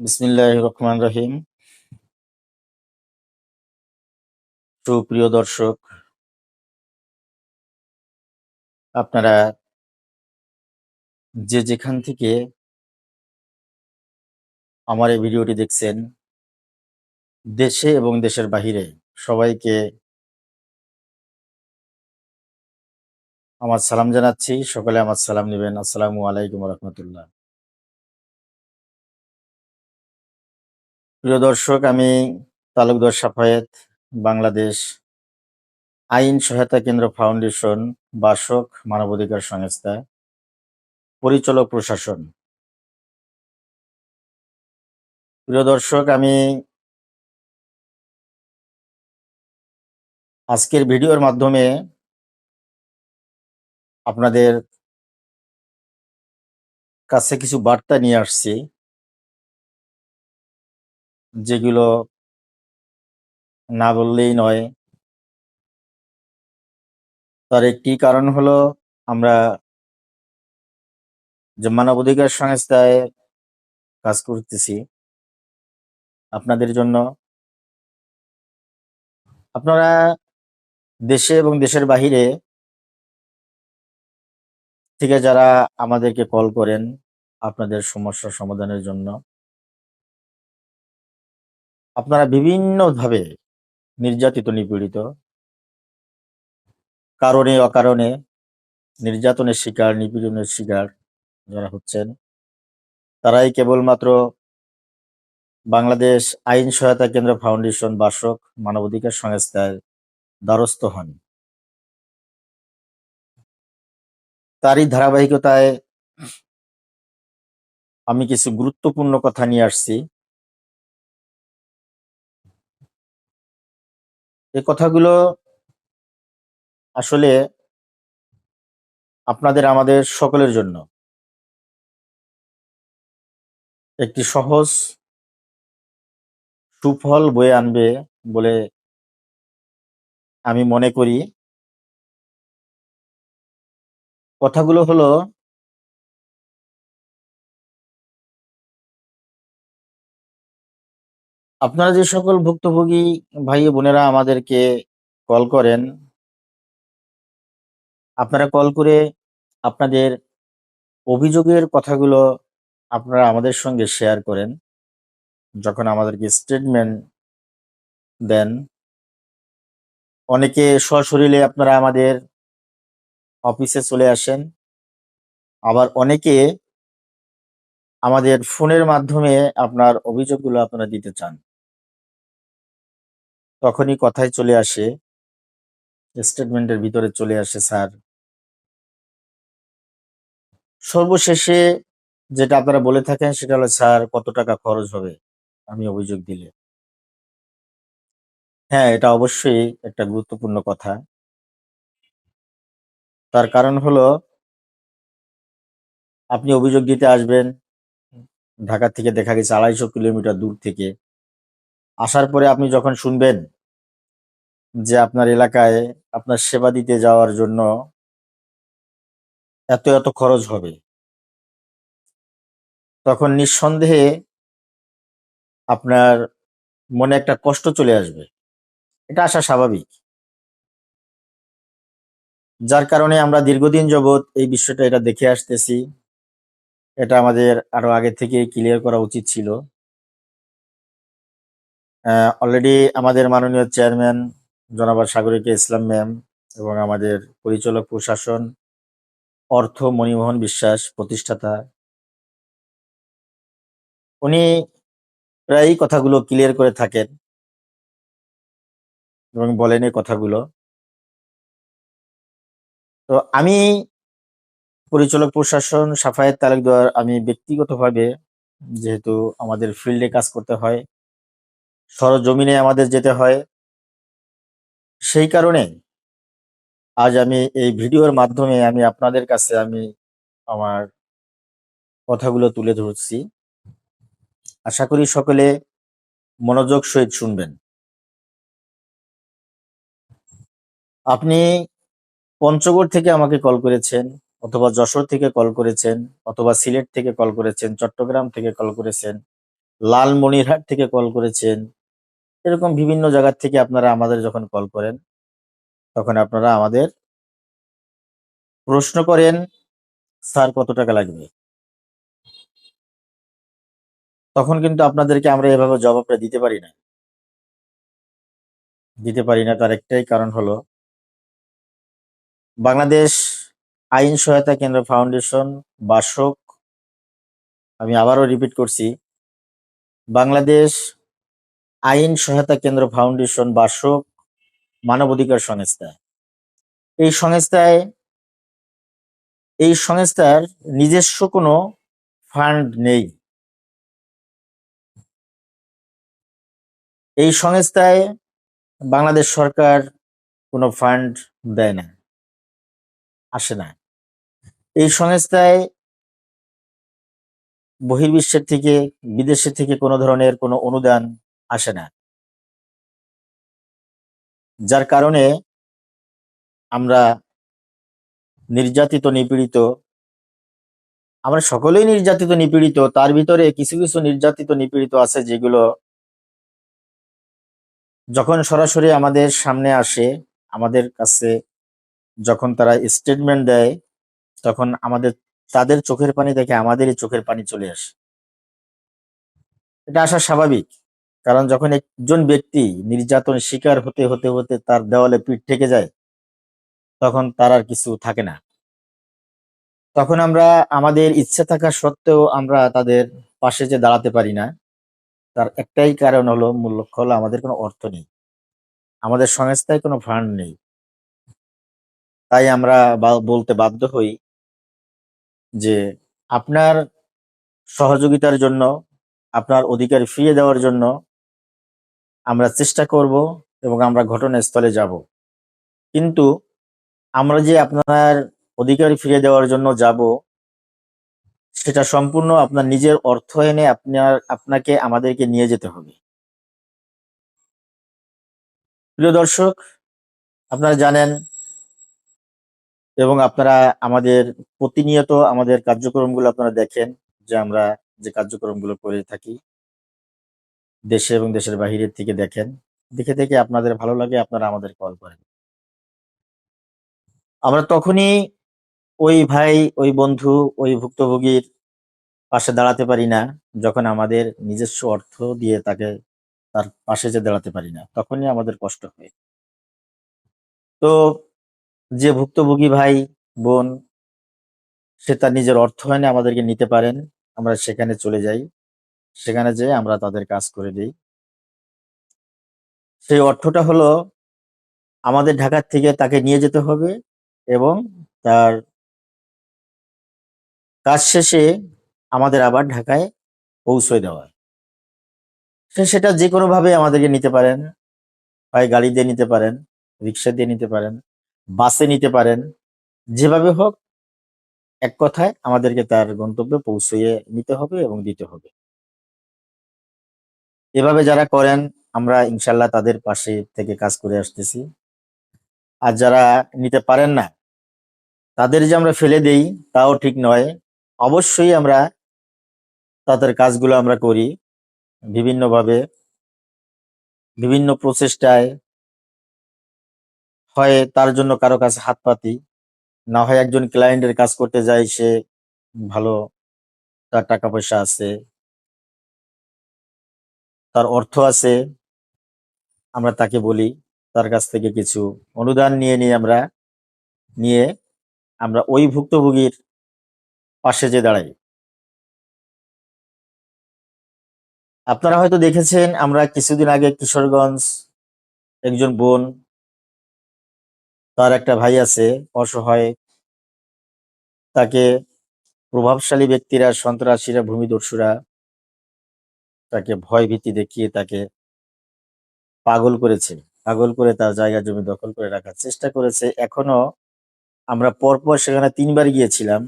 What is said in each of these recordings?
বিসমিল্লাহ রহমান রহিম। সুপ্রিয় দর্শক, আপনারা যে যেখান থেকে আমার এই ভিডিওটি দেখছেন, দেশে এবং দেশের বাহিরে সবাইকে আমার সালাম জানাচ্ছি। সকলে আমার সালাম নেবেন। আসসালামু আলাইকুম রহমতুল্লাহ। প্রিয় দর্শক, আমি তালুকদার সাফায়েত, বাংলাদেশ আইন সহায়তা কেন্দ্র ফাউন্ডেশন, বাসক মানবাধিকার সংস্থা, পরিচালক প্রশাসন। প্রিয় দর্শক, আমি আজকের ভিডিওর মাধ্যমে আপনাদের কাছে কিছু বার্তা নিয়ে আসছি। যেগুলো না বললেই নয়। তার একটি কারণ হলো আমরা যে মানবাধিকার সংস্থায় কাজ করতেছি, আপনাদের জন্য। আপনারা দেশে এবং দেশের বাহিরে থেকে যারা আমাদেরকে কল করেন আপনাদের সমস্যা সমাধানের জন্য আপনারা বিভিন্নভাবে নির্যাতিত, নিপীড়িত, কারণে, অকারণে নির্যাতনের শিকার, নিপীড়নের শিকার যারা হচ্ছেন, তারাই কেবলমাত্র বাংলাদেশ আইন সহায়তা কেন্দ্র ফাউন্ডেশন বাসক মানবাধিকার সংস্থার দ্বারস্থ হন। তারই ধারাবাহিকতায় আমি কিছু গুরুত্বপূর্ণ কথা নিয়ে আসছি। এই কথাগুলো আসলে আপনাদের, আমাদের সকলের জন্য। একটি সহজ, সুফল বয়ে আনবে বলে আমি মনে করি। কথাগুলো হলো আপনারা যে সকল ভুক্তভোগী ভাই বোনেরা আমাদেরকে কল করেন, আপনারা কল করে আপনাদের অভিযোগের কথাগুলো আপনারা আমাদের সঙ্গে শেয়ার করেন। যখন আমাদেরকে স্টেটমেন্ট দেন, অনেকে সশরীরে আপনারা আমাদের অফিসে চলে আসেন, আবার অনেকে আমাদের ফোনের মাধ্যমে আপনার অভিযোগগুলো আপনারা দিতে চান। তখনই কথায় চলে আসে স্টেটমেন্টের ভিতরে চলে আসে, স্যার। সর্বশেষে যেটা আপনারা বলে থাকেন সেটা হলো, স্যার, কত টাকা খরচ হবে? আমি অভিযোগ দিলে। হ্যাঁ এটা অবশ্যই একটা গুরুত্বপূর্ণ কথা। তার কারণ হলো, আপনি অভিযোগ দিতে আসবেন, ঢাকা থেকে দেখা গেছে আড়াইশো কিলোমিটার দূর থেকে। আসার পরে আপনি যখন শুনবেন যে আপনার এলাকায় আপনার সেবা দিতে যাওয়ার জন্য এত এত খরচ হবে। তখন নিঃসন্দেহে আপনার মনে একটা কষ্ট চলে আসবে। এটা আসা স্বাভাবিক। যার কারণে আমরা দীর্ঘদিন যাবৎ এই বিষয়টা এটা দেখে আসতেছি। এটা আমাদের আরও আগে থেকে ক্লিয়ার করা উচিত ছিল। অলরেডি আমাদের মাননীয় চেয়ারম্যান জনাব সাগরিকা ইসলাম ম্যাম এবং আমাদের পরিচালক প্রশাসন, অর্থ মণিমোহন বিশ্বাস, প্রতিষ্ঠাতা। উনি প্রায়ই কথাগুলো ক্লিয়ার করে থাকেন এবং বলেন এই কথাগুলো। তো আমি পরিচালক প্রশাসন সাফায়েত তালুকদার আমি ব্যক্তিগতভাবে যেহেতু আমাদের ফিল্ডে কাজ করতে হয়, সরজমিনে আমাদের যেতে হয় সেই কারণে আজ আমি এই ভিডিওর মাধ্যমে আমি আপনাদের কাছে আমি আমার কথাগুলো তুলে ধরছি। আশা করি সকলে মনোযোগ সহিত শুনবেন। আপনি পঞ্চগড় থেকে আমাকে কল করেছেন, অথবা যশোর থেকে কল করেছেন, অথবা সিলেট থেকে কল করেছেন, চট্টগ্রাম থেকে কল করেছেন, লালমনিরহাট থেকে কল করেছেন এরকম বিভিন্ন জায়গা থেকে আপনারা আমাদের যখন কল করেন, তখন আপনারা আমাদের প্রশ্ন করেন, স্যার, কত টাকা লাগবে? তখন কিন্তু আপনাদেরকে আমরা এভাবে জবাবটা দিতে পারি না। দিতে পারি না, তার একটাই কারণ হলো বাংলাদেশ আইন সহায়তা কেন্দ্র ফাউন্ডেশন, বাসক, আমি আবারও রিপিট করছি, বাংলাদেশ আইন সহায়তা কেন্দ্র ফাউন্ডেশন বাসক মানবাধিকার সংস্থা। এই সংস্থায়, এই সংস্থার নিজস্ব কোনো ফান্ড নেই। এই সংস্থায় বাংলাদেশ সরকার কোনো ফান্ড দেয় না, আসে না। এই সংস্থায় বহির্বিশ্বের থেকে, বিদেশের থেকে কোনো ধরনের কোনো অনুদান আসে না। যার কারণে আমরা নির্যাতিত, নিপীড়িত, আমরা সকলেই নির্যাতিত, নিপীড়িত, তার ভিতরে কিছু কিছু নির্যাতিত, নিপীড়িত আছে যেগুলো যখন সরাসরি আমাদের সামনে আসে, আমাদের কাছে যখন তারা স্টেটমেন্ট দেয়, তখন আমাদের, তাদের চোখের পানি দেখে আমাদেরই চোখের পানি চলে আসে। এটা আসা স্বাভাবিক। কারণ যখন একজন ব্যক্তি নির্যাতন শিকার হতে হতে হতে তার দেওয়ালে পিঠ থেকে যায়, তখন তার আর কিছু থাকে না। তখন আমরা আমাদের ইচ্ছে থাকা সত্ত্বেও আমরা তাদের পাশে যে দাঁড়াতে পারি না, তার একটাই কারণ হলো, মূল লক্ষ্য হলো আমাদের কোনো অর্থ নেই। আমাদের সংস্থায় কোনো ফান্ড নেই। তাই আমরা বলতে বাধ্য হই যে আপনার সহযোগিতার জন্য, আপনার অধিকার ফিরিয়ে দেওয়ার জন্য আমরা চেষ্টা করব এবং আমরা ঘটনাস্থলে যাব। কিন্তু আমরা যে আপনার অধিকার ফিরে দেওয়ার জন্য যাব, সেটা সম্পূর্ণ আপনার নিজের অর্থ এনে আপনার, আপনাকে আমাদেরকে নিয়ে যেতে হবে। প্রিয় দর্শক, আপনারা জানেন এবং আপনারা আমাদের প্রতিনিয়ত আমাদের কার্যক্রমগুলো আপনারা দেখেন, যে আমরা যে কার্যক্রমগুলো করে থাকি। দেশে এবং দেশের বাহিরের থেকে দেখেন, দেখে দেখে আপনাদের ভালো লাগে, আপনারা আমাদের কল করেন। আমরা তখনই ওই ভাই, ওই বন্ধু, ওই ভুক্তভোগীর পাশে দাঁড়াতে পারি না, যখন আমাদের নিজস্ব অর্থ দিয়ে তাকে তার পাশে যে দাঁড়াতে পারি না, তখনই আমাদের কষ্ট হয়। তো যে ভুক্তভোগী ভাই, বোন, সে তার নিজের অর্থ অর্থায়নে আমাদেরকে নিতে পারেন, আমরা সেখানে চলে যাই। সেখানে যেয়ে আমরা তাদের কাজ করে দিই। সেই অর্থটা হলো, আমাদের ঢাকার থেকে তাকে নিয়ে যেতে হবে এবং তার কাজ শেষে আমাদের আবার ঢাকায় পৌঁছে দেওয়া সে সেটা যে কোনো ভাবে আমাদেরকে নিতে পারেন হয় গাড়ি দিয়ে নিতে পারেন, রিক্সা দিয়ে নিতে পারেন, বাসে নিতে পারেন, যেভাবে হোক, এক কথায় আমাদেরকে তার গন্তব্যে পৌঁছিয়ে নিতে হবে এবং দিতে হবে। এভাবে যারা করেন, আমরা ইনশাল্লাহ তাদের পাশে থেকে কাজ করে আসতেছি। আর যারা নিতে পারেন না, তাদের যে আমরা ফেলে দেই, তাও ঠিক নয়। অবশ্যই আমরা তাদের কাজগুলো আমরা করি বিভিন্নভাবে, বিভিন্ন প্রচেষ্টায়। হয় তার জন্য কারও কাছে হাত পাতি, না হয় একজন ক্লায়েন্টের কাজ করতে যায়, সে ভালো তার টাকা পয়সা আছে। তার অর্থ আছে, আমরা তাকে বলি, তার কাছ থেকে কিছু অনুদান নিয়ে নিয়ে আমরা নিয়ে আমরা ওই ভুক্তভোগীর পাশে যে দাঁড়াই। আপনারা হয়তো দেখেছেন, আমরা কিছুদিন আগে কিশোরগঞ্জ একজন বোন, তার একটা ভাই আছে, অসহায়। তাকে প্রভাবশালী ব্যক্তিরা, সন্ত্রাসীরা, ভূমিদস্যুরা তাকে ভয় ভীতি দেখিয়ে তাকে পাগল করেছে। পাগল করে তার জায়গা জমি দখল করে রাখার চেষ্টা করেছে। এখনও আমরা পরপর সেখানে তিনবার গিয়েছিলাম।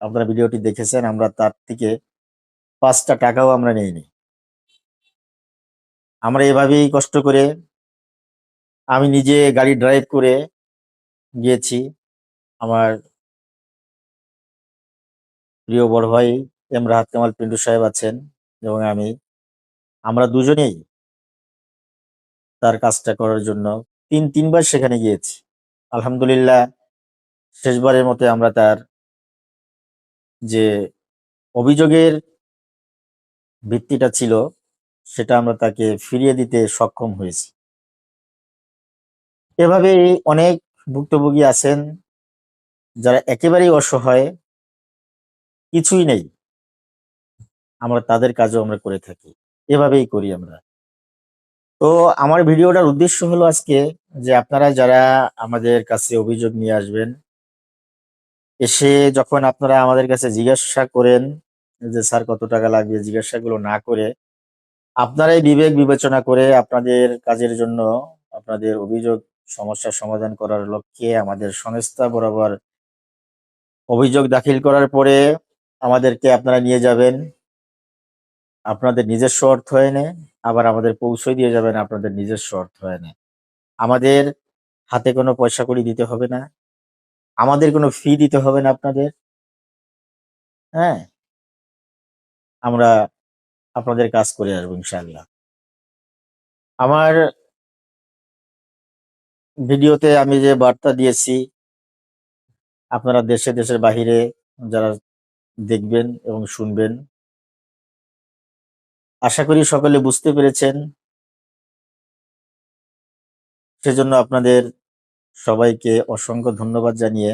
আপনারা ভিডিওটি দেখেছেন, আমরা তার থেকে পাঁচটা টাকাও আমরা নেইনি। আমরা এভাবেই কষ্ট করে আমি নিজে গাড়ি ড্রাইভ করে গিয়েছি। আমার প্রিয় বড় ভাই এম রাহাত কামাল পিন্টু সাহেব আছেন। এবং আমি, আমরা দুজনেই তার কাজটা করার জন্য তিন, তিনবার সেখানে গিয়েছি। আলহামদুলিল্লাহ, শেষবারের মতে আমরা তার যে অভিযোগের ভিত্তিটা ছিল, সেটা আমরা তাকে ফিরিয়ে দিতে সক্ষম হয়েছি। এভাবে অনেক ভুক্তভোগী আছেন, যারা একেবারেই অসহায়, কিছুই নেই। আমরা তাদের কাজও আমরা করে থাকি। এভাবেই করি আমরা। তো আমার ভিডিওটার উদ্দেশ্য হলো আজকে যে আপনারা যারা আমাদের কাছে অভিযোগ নিয়ে আসবেন, এসে যখন আপনারা আমাদের কাছে জিজ্ঞাসা করেন যে, স্যার, কত টাকা লাগবে? জিজ্ঞাসাগুলো না করে আপনারাই বিবেক বিবেচনা করে আপনাদের কাজের জন্য আপনাদের অভিযোগ সমস্যার সমাধান করার লক্ষ্যে আমাদের সংস্থা বরাবর অভিযোগ দাখিল করার পরে আমাদেরকে আপনারা নিয়ে যাবেন। আপনাদের নিজস্ব অর্থ অর্থায়নে আবার আমাদের পৌঁছে দিয়ে যাবেন আপনাদের নিজস্ব অর্থ অর্থায়নে আমাদের হাতে কোনো পয়সা কড়ি দিতে হবে না। আমাদের কোনো ফি দিতে হবে না আপনাদের। হ্যাঁ? আমরা আপনাদের কাজ করে আসব ইনশাল্লাহ আমার ভিডিওতে আমি যে বার্তা দিয়েছি, আপনারা দেশে, দেশের বাহিরে যারা দেখবেন এবং শুনবেন আশা করি সকলে বুঝতে পেরেছেন। সেজন্য আপনাদের সবাইকে অসংখ্য ধন্যবাদ জানিয়ে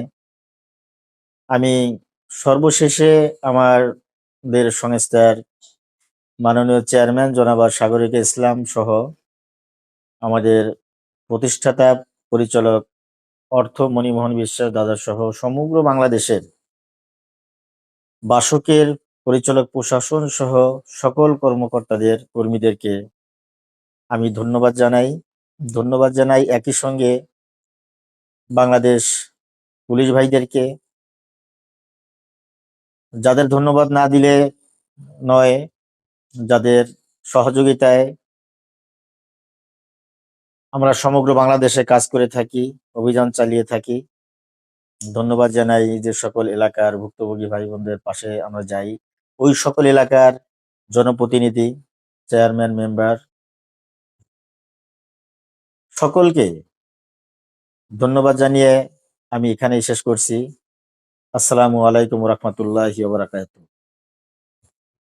আমি সর্বশেষে আমাদের সংস্থার মাননীয় চেয়ারম্যান জনাব সাগরিক ইসলাম সহ আমাদের প্রতিষ্ঠাতা, পরিচালক অর্থ মণিমোহন বিশ্বাস দাদা সহ সমগ্র বাংলাদেশের বাসকের পরিচালক প্রশাসন সহ সকল কর্মকর্তাদের, কর্মীদেরকে আমি ধন্যবাদ জানাই। ধন্যবাদ জানাই একই সঙ্গে বাংলাদেশ পুলিশ ভাইদেরকে। যাদের ধন্যবাদ না দিলে নয়, যাদের সহযোগিতায় আমরা সমগ্র বাংলাদেশে কাজ করে থাকি, অভিযান চালিয়ে থাকি, ধন্যবাদ জানাই যে সকল এলাকার ভুক্তভোগী ভাই বোনদের পাশে আমরা যাই। ওই সকল এলাকার জনপ্রতিনিধি, চেয়ারম্যান, মেম্বার সকলকে ধন্যবাদ জানিয়ে আমি এখানেই শেষ করছি। আসসালামু আলাইকুম রহমতুল্লাহ বারাকাতুহ।